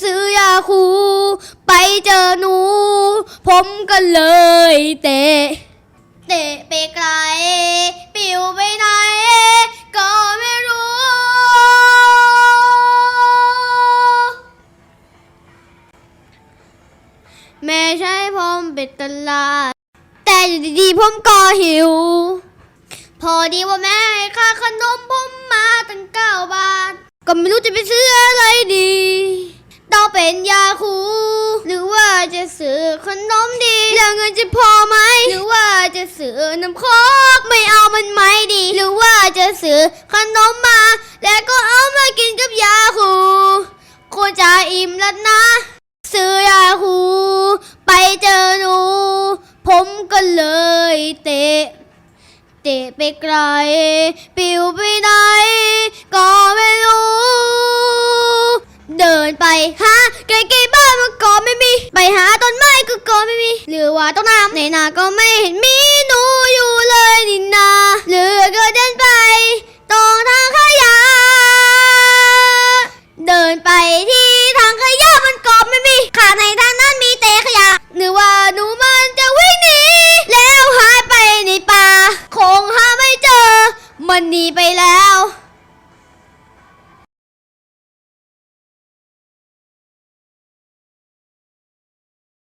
ซื้อยาคู ไปเจอหนู ผมก็เลยเตะ เตะไปไกล ปิวไปไหน ก็ไม่รู้ แม่ใช้ผมเป็นตลาด แต่อยู่ดีๆผมก็หิว พอดีว่าแม่ให้ค่าขนมผมมาตั้งเก้าบาท ก็ไม่รู้จะไปซื้ออะไรดี ต้องเป็นยาคู หรือว่าจะซื้อขนมดี แล้วเงินจะพอไหม หรือว่าจะซื้อน้ำโคกไม่เอามันไหมดี หรือว่าจะซื้อขนมมา แล้วก็เอามากินกับยาคูควรจะอิ่มแล้วนะ ซื้อยาคู ไปเจอหนู ผมก็เลยเตะ เตะไปไกล ปิวไป นไปหาใกล้ๆบ้านมันก็ไม่มี ไปหาต้นไม้ก็ก็ไม่มี หรือว่าต้นน้ำในนาก็ไม่เห็นมีหนูอยู่เลยนี่นาหรือก็เดินไป ตรงทางขยะ เดินไปที่ทางขยะมันก็ไม่มีขาในทางนั้นมีแต่ขยะ หรือว่าหนูมันจะวิ่งหนี แล้วหายไปในป่า คงหาไม่เจอ มันหนีไปแล้ว